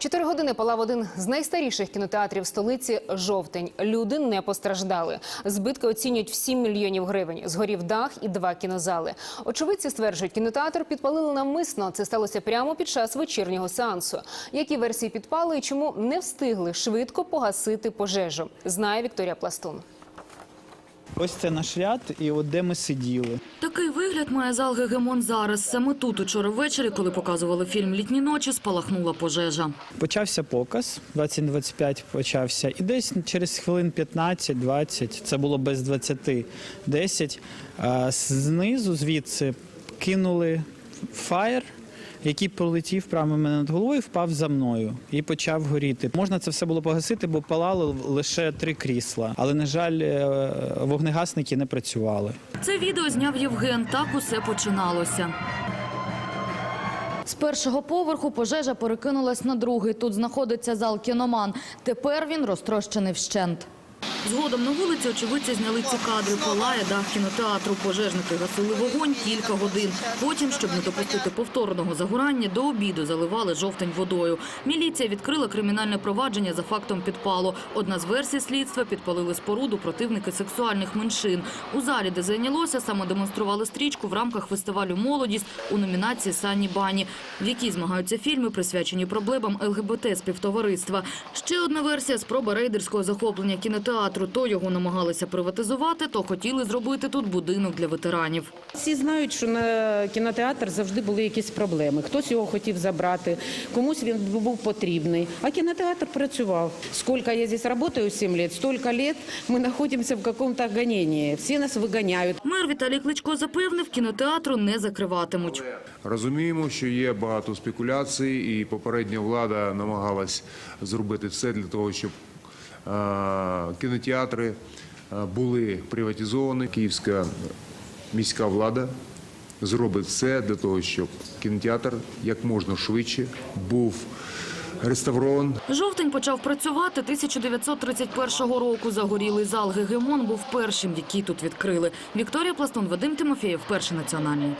Чотири години палав один з найстаріших кінотеатрів столиці жовтень. Люди не постраждали. Збитки оцінюють в 7 мільйонів гривень. Згорів дах і два кінозали. Очевидці стверджують, кінотеатр підпалили навмисно. Це сталося прямо під час вечірнього сеансу. Які версії підпали і чому не встигли швидко погасити пожежу? Знає Вікторія Пластун. Ось це наш ряд, і от де ми сиділи. Такий вигляд має зал Гегемон зараз. Саме тут учора ввечері, коли показували фільм «Літні ночі», спалахнула пожежа. Почався показ, 20-25 почався, і десь через хвилин 15-20, це було без 20, 10, знизу звідси кинули фаєр, який пролетів прямо мене над головою, впав за мною і почав горіти. Можна це все було погасити, бо палало лише три крісла. Але, на жаль, е, вогнегасники не працювали. Це відео зняв Євген. Так усе починалося. З першого поверху пожежа перекинулась на другий. Тут знаходиться зал кіноман. Тепер він розтрощений вщент. Згодом на вулиці очевидці зняли ці кадри. Палає дах кінотеатру. Пожежники гасили вогонь кілька годин. Потім, щоб не допустити повторного загорання, до обіду заливали жовтень водою. Міліція відкрила кримінальне провадження за фактом підпалу. Одна з версій слідства – підпалили споруду противники сексуальних меншин. У залі, де зайнялося, саме демонстрували стрічку в рамках фестивалю «Молодість» у номінації «Санні Бані», в якій змагаються фільми, присвячені проблемам ЛГБТ-співтовариства. Ще одна версія – спроба рейдерського захоплення кінотеатру. То його намагалися приватизувати, то хотіли зробити тут будинок для ветеранів. Всі знають, що на кінотеатр завжди були якісь проблеми. Хтось його хотів забрати, комусь він був потрібний. А кінотеатр працював. Скільки я здесь працюю, 7 років, стільки років ми знаходимося в якомусь гоненні. Всі нас виганяють. Мер Віталій Кличко запевнив, кінотеатру не закриватимуть. Розуміємо, що є багато спекуляцій, і попередня влада намагалась зробити все для того, щоб кінотеатри е, були приватизовані. Київська міська влада зробить все для того, щоб кінотеатр як можна швидше був реставрований. Жовтень почав працювати 1931 року. Загорілий зал Гегемон був першим, який тут відкрили. Вікторія Пластун, Вадим Тимофєєв, перший національний.